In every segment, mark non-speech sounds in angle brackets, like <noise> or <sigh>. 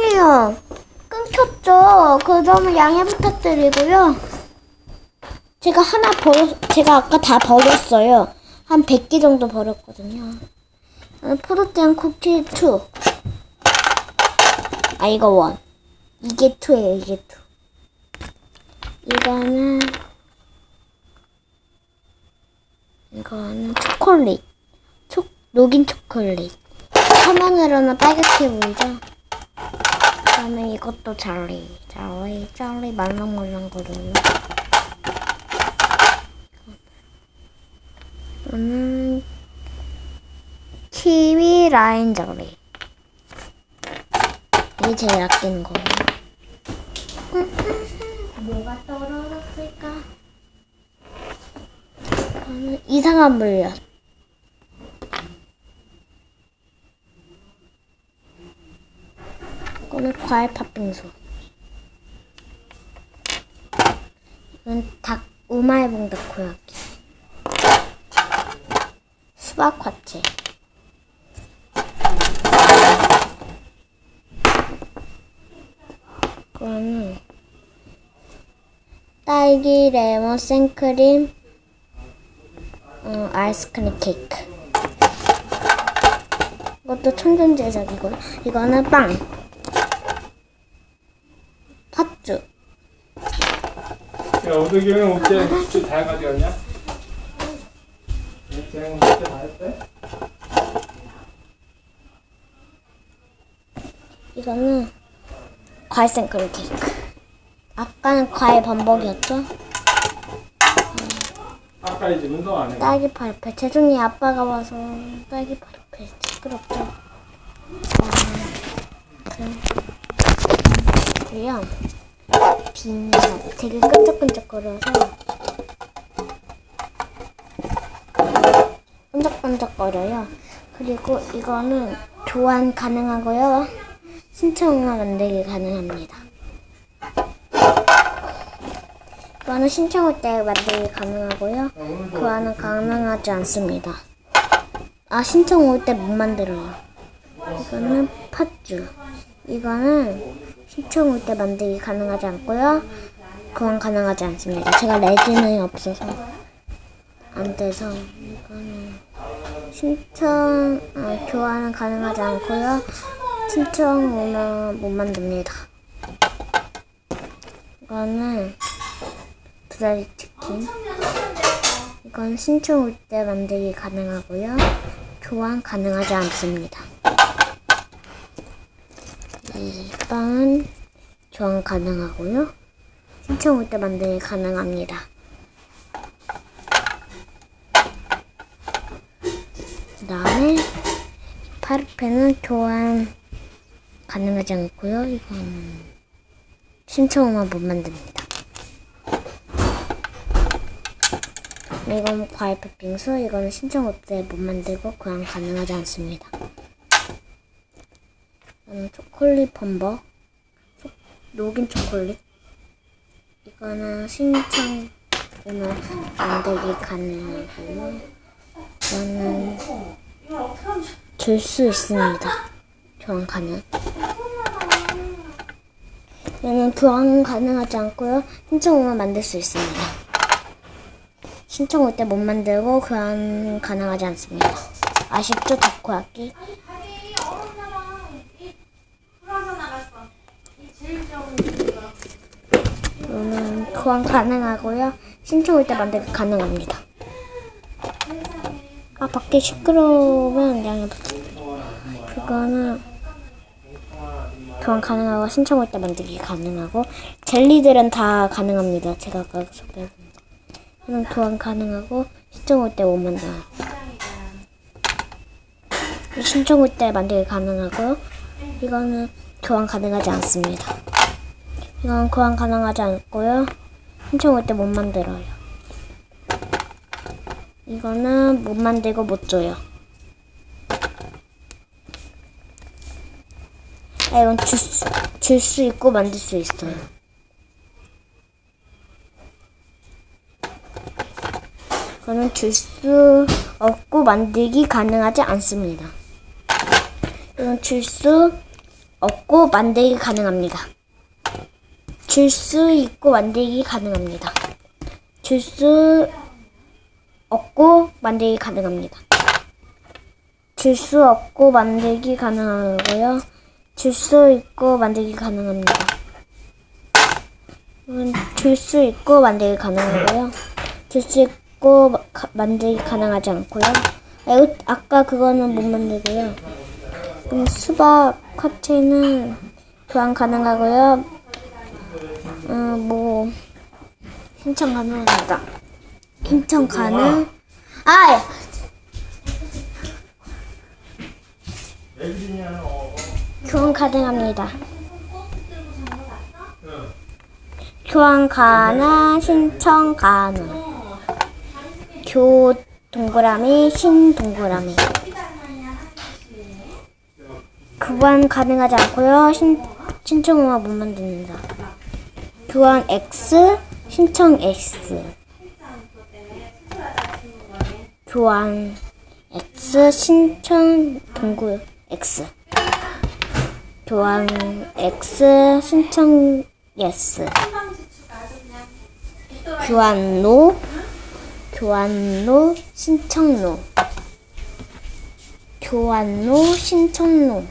죄송해요. 끊겼죠. 그 점은 양해 부탁드리고요. 제가 하나 버렸, 제가 아까 다 버렸어요. 한 100개 정도 버렸거든요. 저는 포도땡 쿠키 2. 아, 이거 1. 이게 2예요, 이게 2. 이거는, 이거는 초콜릿. 초, 녹인 초콜릿. 화면으로는 빨갛게 보이죠? 그다음에 이것도 잘리, 잘리, 잘리 말랑말랑거려요. 이거는 키위 라인 잘리. 이게 제일 아끼는 거예요. <laughs> 뭐가 떨어졌을까? 이상한 물엿. 이 거는 과일 팥빙수. 이건 닭 우마이봉 다코야끼. 수박 화채. 이거는 딸기 레몬 생크림 어, 아이스크림 케이크. 이것도 천연 제작이고 이거는 빵. 팥죽. 야, 오덕이는 어째 숙제 다 가져갔냐? 쟤는 숙제 다 했대? 이거는 과일 생크림 케이크. 아까는 과일 범벅이었죠? 아까 이제 운동 안 해. 딸기 파르페. 죄송해요. 아빠가 와서 딸기 파르페 시끄럽죠? 아, 그래요. 빈자 되게 끈적끈적거려서 끈적끈적거려요. 그리고 이거는 교환 가능하고요. 신청만 만들기 가능합니다. 이거는 신청할 때 만들기 가능하고요. 교환은 가능하지 않습니다. 아 신청 올 때 못 만들어요. 이거는 팥주. 이거는 신청 올 때 만들기 가능하지 않고요. 교환 가능하지 않습니다. 제가 레진이 없어서 안 돼서 이거는 신청 어, 교환은 가능하지 않고요. 신청 오면 못 만듭니다. 이거는 브라이 치킨. 이건 신청 올 때 만들기 가능하고요. 교환 가능하지 않습니다. 이 빵은 교환 가능하고요. 신청 올 때 만들기 가능합니다. 그 다음에 파르페는 교환 가능하지 않고요. 이건 신청만 못 만듭니다. 이건 과일 팥빙수, 이거는 신청 없대 못 만들고 그냥 가능하지 않습니다. 이거는 초콜릿 범버, 초- 녹인 초콜릿. 이거는 신청 오면 만들기 가능하고요. 이거는 줄 수 있습니다. 교환 가능. 얘는 교환 가능하지 않고요. 신청 오면 만들 수 있습니다. 신청 올 때 못 만들고 교환 가능하지 않습니다. 아쉽죠, 덕후학기? 교환 가능하고요. 신청 올때 만들기 가능합니다. 아, 밖에 시끄러우면 양해 부탁드려요. 그거는 교환 가능하고 신청 올때 만들기 가능하고 젤리들은 다 가능합니다. 제가 아까 소개한 저는 교환 가능하고 신청 올때못 만들어요. 신청 올때 만들기 가능하고요. 이거는 교환 가능하지 않습니다. 이건 교환 가능하지 않고요. 신청 올때 못 만들어요. 이거는 못 만들고 못 줘요. 아, 이건 줄 수, 줄 수 있고 만들 수 있어요. 이거는 줄 수 없고 만들기 가능하지 않습니다. 이건 줄 수 없고 만들기 가능합니다. 줄 수 있고 만들기 가능합니다. 줄 수 없고 만들기 가능합니다. 줄 수 없고 만들기 가능하고요. 줄 수 있고 만들기 가능합니다. 줄 수 있고 만들기 가능하고요. 줄 수 있고 마- 가- 만들기 가능하지 않고요. 아, 아까 그거는 못 만들고요. 음, 수박 화채는 교환 가능하고요. 음, 뭐 신청 가능합니다. 신청 가능. 아, 교환 가능합니다. 교환 가능, 신청 가능. 교 동그라미, 신 동그라미. 교환 가능하지 않고요. 신, 신청은 못 만듭니다. 교환 X, 신청 X. 교환 X, 신청 동글 X. 교환 X, 신청 yes. 교환 노, 교환 노, 신청 노. 교환 노, 신청 노.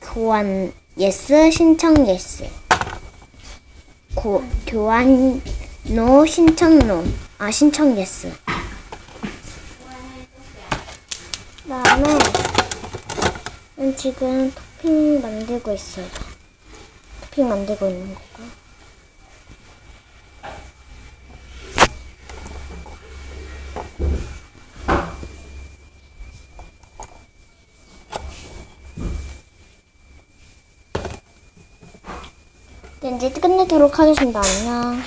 교환 예스, 신청 예스. 고, 교환 노, 신청 노. 아, 신청 예스. 그다음에 지금 토핑 만들고 있어요. 토핑 만들고 있는 거고. 네, 이제 끝내도록 하겠습니다. 안녕.